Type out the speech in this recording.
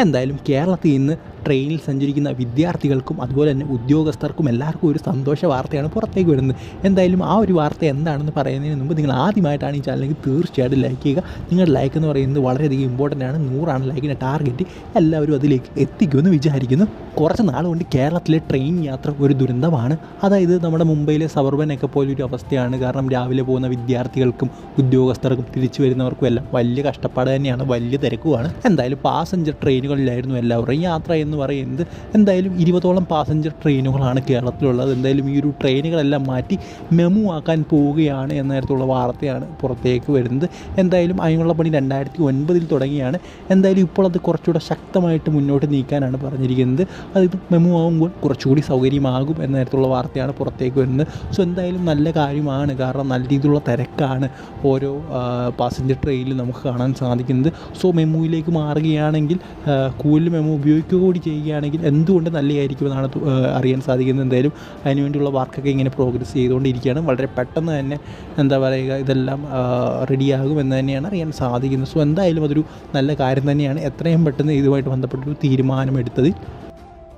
എന്തായാലും കേരളത്തിൽ നിന്ന് ട്രെയിനിൽ സഞ്ചരിക്കുന്ന വിദ്യാർത്ഥികൾക്കും അതുപോലെ തന്നെ ഉദ്യോഗസ്ഥർക്കും എല്ലാവർക്കും ഒരു സന്തോഷ വാർത്തയാണ് പുറത്തേക്ക് വരുന്നത്. എന്തായാലും ആ ഒരു വാർത്ത എന്താണെന്ന് പറയുന്നതിന് മുമ്പ് നിങ്ങൾ ആദ്യമായിട്ടാണ് ഈ ചാനലിലേക്ക് തീർച്ചയായിട്ടും ലൈക്ക് ചെയ്യുക. നിങ്ങളുടെ ലൈക്ക് എന്ന് പറയുന്നത് വളരെയധികം ഇമ്പോർട്ടന്റ് ആണ്. നൂറാണ് ലൈക്കിന്റെ ടാർഗറ്റ് എല്ലാവരും അതിലേക്ക് എത്തിക്കുമെന്ന് വിചാരിക്കുന്നു. കുറച്ച് നാൾ കൊണ്ട് കേരളത്തിലെ ട്രെയിൻ യാത്ര ഒരു ദുരന്തമാണ്. അതായത് നമ്മുടെ മുംബൈയിലെ സബർബനൊക്കെ പോലെ ഒരു അവസ്ഥയാണ്. കാരണം രാവിലെ പോകുന്ന വിദ്യാർത്ഥികൾക്കും ഉദ്യോഗസ്ഥർക്കും തിരിച്ചു വരുന്നവർക്കും എല്ലാം വലിയ കഷ്ടപ്പാട് തന്നെയാണ്. വലിയ തിരക്കുമാണ്. എന്തായാലും പാസഞ്ചർ ട്രെയിനുകളിലായിരുന്നു എല്ലാവരും. യാത്ര എന്ന് പറയുന്നത് എന്തായാലും ഇരുപതോളം പാസഞ്ചർ ട്രെയിനുകളാണ് കേരളത്തിലുള്ളത്. എന്തായാലും ഈ ഒരു ട്രെയിനുകളെല്ലാം മാറ്റി മെമു ആക്കാൻ പോവുകയാണ് എന്ന തരത്തിലുള്ള വാർത്തയാണ് പുറത്തേക്ക് വരുന്നത്. എന്തായാലും അതിനുള്ള പണി രണ്ടായിരത്തി ഒൻപതിൽ തുടങ്ങിയാണ്. എന്തായാലും ഇപ്പോൾ അത് കുറച്ചുകൂടെ ശക്തമായിട്ട് മുന്നോട്ട് നീക്കാനാണ് പറഞ്ഞിരിക്കുന്നത്. അത് മെമു ആകുമ്പോൾ കുറച്ചുകൂടി സൗകര്യമാകും എന്ന തരത്തിലുള്ള വാർത്തയാണ് പുറത്തേക്ക് വരുന്നത്. സോ എന്തായാലും നല്ല കാര്യമാണ്. കാരണം നല്ല രീതിയിലുള്ള തിരക്കാണ് ഓരോ പാസഞ്ചർ ട്രെയിനിൽ നമുക്ക് കാണാൻ സാധിക്കുന്നത്. സോ മെമുവിലേക്ക് മാറുകയാണെങ്കിൽ കൂടുതൽ മെമു ഉപയോഗിക്കുക കൂടി ചെയ്യുകയാണെങ്കിൽ എന്തുകൊണ്ട് നല്ലതായിരിക്കുമെന്നാണ് അറിയാൻ സാധിക്കുന്നത്. എന്തായാലും അതിനുവേണ്ടിയുള്ള വർക്കൊക്കെ ഇങ്ങനെ പ്രോഗ്രസ് ചെയ്തുകൊണ്ടിരിക്കുകയാണ്. വളരെ പെട്ടെന്ന് തന്നെ എന്താ പറയുക ഇതെല്ലാം റെഡിയാകും എന്ന് തന്നെയാണ് അറിയാൻ സാധിക്കുന്നത്. സോ എന്തായാലും അതൊരു നല്ല കാര്യം തന്നെയാണ്. എത്രയും പെട്ടെന്ന് ഇതുമായിട്ട് ബന്ധപ്പെട്ടൊരു തീരുമാനമെടുത്തത്